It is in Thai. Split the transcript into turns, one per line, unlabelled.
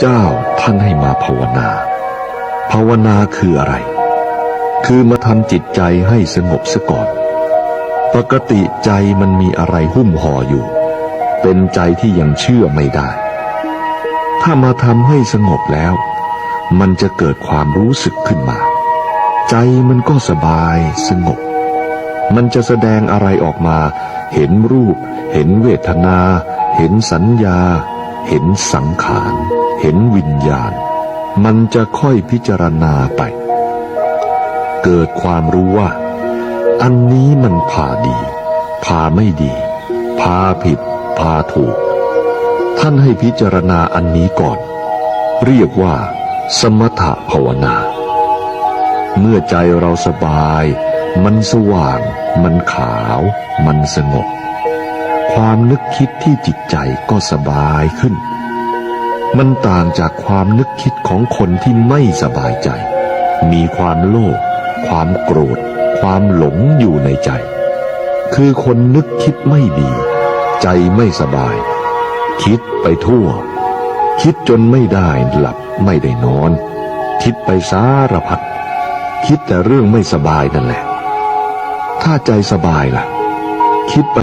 เจ้าท่านให้มาภาวนา ภาวนาคืออะไร คือมาทำจิตใจให้สงบซะก่อน ปกติใจมันมีอะไรหุ้มห่ออยู่ เป็นใจที่ยังเชื่อไม่ได้ ถ้ามาทำให้สงบแล้ว มันจะเกิดความรู้สึกขึ้นมา ใจมันก็สบายสงบ มันจะแสดงอะไรออกมา เห็นรูป เห็นเวทนา เห็นสัญญา เห็นสังขาร เห็นวิญญาณ มันจะค่อยพิจารณาไป เกิดความรู้ว่า อันนี้มันพาดี พาไม่ดี พาผิด พาถูก ท่านให้พิจารณาอันนี้ก่อน เรียกว่า สมถภาวนา เมื่อใจเราสบาย มันสว่าง มันขาว มันสงบ ความนึกคิดที่จิตใจก็สบายขึ้น มันต่างจากความนึกคิดของคนที่ไม่สบายใจ มีความโลภความโกรธ ความหลงอยู่ในใจ คือคนนึกคิดไม่ดี ใจไม่สบาย คิดไปทั่ว คิดจนไม่ได้หลับไม่ได้นอน คิดไปสารพัดคิดแต่เรื่องไม่สบายนั่นแหละ ถ้าใจสบายล่ะ คิดไป